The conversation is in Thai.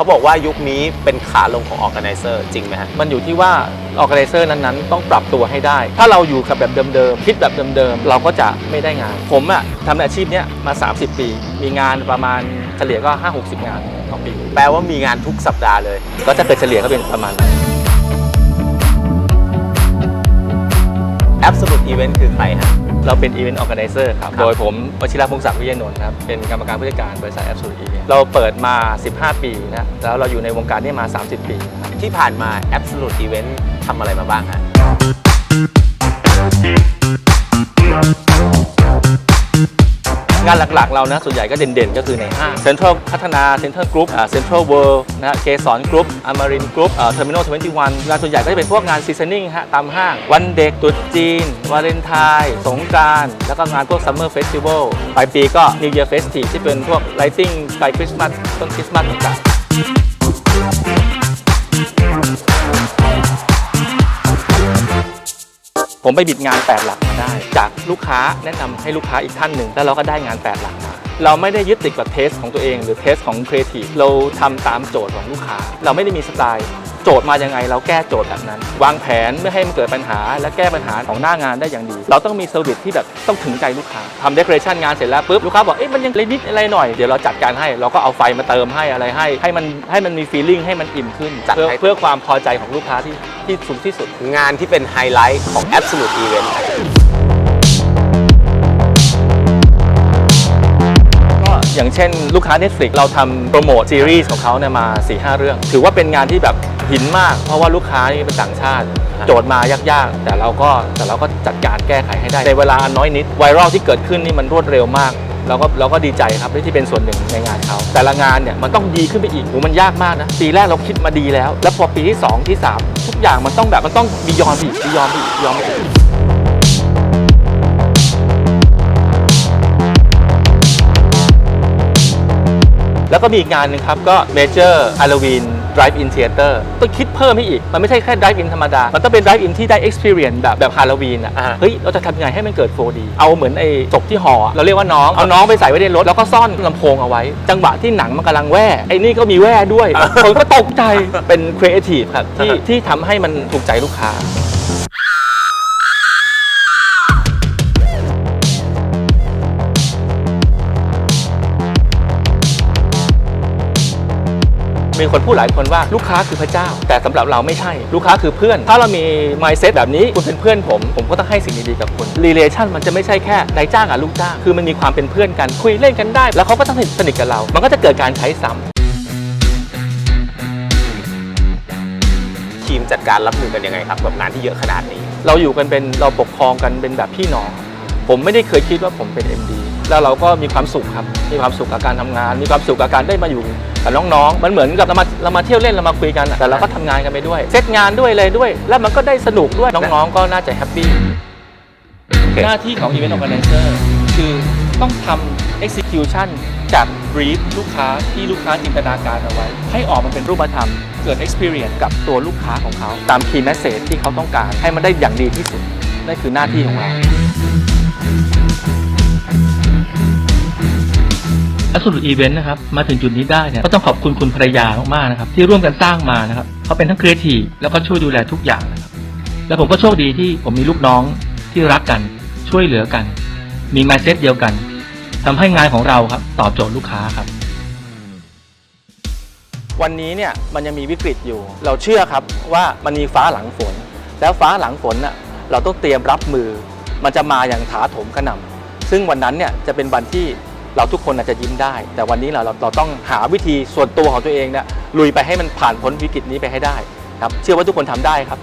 เขาบอกว่ายุคนี้เป็นขาลงของ Organizer จริงไหมฮะ มันอยู่ที่ว่า organizer นั้นๆ ต้องปรับตัวให้ได้ ถ้าเราอยู่กับแบบเดิมๆ คิดแบบเดิมๆ เราก็จะไม่ได้งาน ผมอะทำอาชีพเนี้ยมา 30 ปี มีงานประมาณเฉลี่ยก็ 5-60 งานต่อปี แปลว่ามีงานทุกสัปดาห์เลย ก็จะเกิดเฉลี่ยก็เป็นประมาณนั้น Absolute Event คือใครฮะ เราเป็น Event Organizer ครับครับ โดยผมวชิระพงศักดิ์วิยนนท์ครับ เป็นกรรมการผู้จัดการบริษัท Absolute Event เราเปิดมา 15 ปีนะ แล้วเราอยู่ในวงการนี้มา 30 ปีครับที่ผ่านมา Absolute Event ทำอะไรมาบ้างฮะานหลักๆเรานะส่วนใหญ่ก็เด่นๆ ก็คือในห้างเซ็นทรัลพัฒนาเซ็นทรัลกรุ๊ปเซ็นทรัลเวิลด์นะฮะเกสรกรุ๊ปอมรินกรุ๊ปเทอร์มินอลทเวนตี้วันงานส่วนใหญ่ก็จะเป็นพวกงานซีซันนิ่งฮะตามห้าง วันเด็กตรุษจีน วาเลนไทน์สงกรานต์แล้วก็งานพวกซัมเมอร์เฟสติวัลปลายปีก็นิวเยอร์เฟสติที่เป็นพวกไลทิ้งไฟคริสต์มาสต้นคริสต์มาสต่างๆ ผมไปบิดงาน 8 หลักมาได้ จากลูกค้าแนะนำให้ลูกค้าอีกท่านหนึ่งแล้วเราก็ได้งาน 8 หลักมาเราไม่ได้ยึดติดกับเทสของตัวเองหรือเทสของครีเอทีฟเราทำตามโจทย์ของลูกค้า เราไม่ได้มีสไตล์ โจทย์มายังไงเราแก้โจทย์แบบนั้น วางแผนไม่ให้มันเกิดปัญหา และแก้ปัญหาของหน้างานได้อย่างดี เราต้องมีเซอร์วิสที่แบบต้องถึงใจลูกค้าทำเดคอเรชันงานเสร็จแล้วปุ๊บลูกค้าบอกเอ๊ะมันยังเล็กนิดอะไรหน่อยเดี๋ยวเราจัดการให้เราก็เอาไฟมาเติมให้อะไรให้ ให้มันให้มันมีฟีลลิ่งให้มันอิ่มขึ้นจัดเพื่อให้ เพื่อความพอใจของลูกค้าที่ที่สูงที่สุด งานที่เป็นไฮไลท์ของ Absolute Event ฮะก็อย่างเช่นลูกค้า Netflix เราทำโปรโมทซีรีส์ของเขาเนี่ยมา 4-5 เรื่อง ถือว่าเป็นงานที่แบบ หินมาก เพราะว่าลูกค้านี่เป็นต่างชาติ โจทย์มายากๆ แต่เราก็แต่เราก็จัดการแก้ไขให้ได้ ในเวลาอันน้อยนิดไวรัลที่เกิดขึ้นนี่มันรวดเร็วมากเราก็เราก็ดีใจครับที่เป็นส่วนหนึ่งในงานเขา แต่ละงานเนี่ยมันต้องดีขึ้นไปอีกโหมันยากมากนะ ปีแรกเราคิดมาดีแล้ว แล้วพอปีที่ 2 ที่ 3 ทุกอย่างมันต้องแบบมันต้องบียอนไปอีกบียอนไปอีกบียอนไปอีกแล้วก็มีอีกงานหนึ่งครับ ก็ Major Halloween Drive In Theater ต้องคิดเพิ่มให้อีก มันไม่ใช่แค่ Drive In ธรรมดา มันต้องเป็น Drive In ที่ได้ Experience แบบแบบ Halloween อะอ่าเฮ้ย เราจะทำยังไงให้มันเกิด 4D เอาเหมือนไอ้ศพที่ห่ออะเราเรียกว่าน้อง เอาน้องไปใส่ไว้ในรถ แล้วก็ซ่อนลำโพงเอาไว้ จังหวะที่หนังมันกำลังแว่ไอ้นี่ก็มีแว่ด้วยคนก็ตกใจเป็น Creative ครับที่ที่ทำให้มันถูกใจลูกค้า มีคนพูดหลายคนว่าลูกค้าคือพระเจ้า แต่สำหรับเราไม่ใช่ลูกค้าคือเพื่อน ถ้าเรามี mindset แบบนี้คุณเป็นเพื่อนผม ผมก็ต้องให้สิ่งดีๆกับคุณ relation มันจะไม่ใช่แค่นายจ้างกับลูกจ้างคือมันมีความเป็นเพื่อนกันคุยเล่นกันได้ แล้วเขาก็ต้องสนิทกับเรา มันก็จะเกิดการใช้ซ้ำทีมจัดการรับมือกันยังไงครับกับงานที่เยอะขนาดนี้ เราอยู่กันเป็นเราปกครองกันเป็นแบบพี่น้อง ผมไม่ได้เคยคิดว่าผมเป็น MD แล้วเราก็มีความสุขครับ มีความสุขกับการทำงาน มีความสุขกับการได้มาอยู่กับน้องๆ มันเหมือนกับเรามาเรามาเที่ยวเล่นเรามาคุยกันอะแต่เราก็ทำงานกันไปด้วย เซตงานด้วยเลยด้วย แล้วมันก็ได้สนุกด้วย น้องๆ ก็น่าจะแฮปปี้ หน้าที่ของ Event Organizer คือต้องทำ execution จาก brief ลูกค้าที่ลูกค้าจินตนาการเอาไว้ ให้ออกมาเป็นรูปธรรม เกิด experience กับตัวลูกค้าของเขา ตาม key message ที่เขาต้องการ ให้มันได้อย่างดีที่สุดนั่นคือหน้าที่ของเรา Absolute Event นะครับมาถึงจุดนี้ได้เนี่ยก็ต้องขอบคุณคุณภรรยามากๆนะครับที่ร่วมกันสร้างมานะครับเขาเป็นทั้งครีเอทีฟแล้วก็ช่วยดูแลทุกอย่างนะครับแล้วผมก็โชคดีที่ผมมีลูกน้องที่รักกันช่วยเหลือกัน มี mindset เดียวกันทำให้งานของเราครับตอบโจทย์ลูกค้าครับ วันนี้เนี่ยมันยังมีวิกฤตอยู่ เราเชื่อครับว่ามันมีฟ้าหลังฝน แล้วฟ้าหลังฝนน่ะเราต้องเตรียมรับมือ มันจะมาอย่างถาโถมกระหน่ำซึ่งวันนั้นเนี่ยจะเป็นวันที่ เราทุกคนอาจจะยิ้มได้ แต่วันนี้เราเราเราต้องหาวิธีส่วนตัวของตัวเองเนี่ยลุยไปให้มันผ่านพ้นวิกฤตนี้ไปให้ได้ครับเชื่อว่าทุกคนทำได้ครับ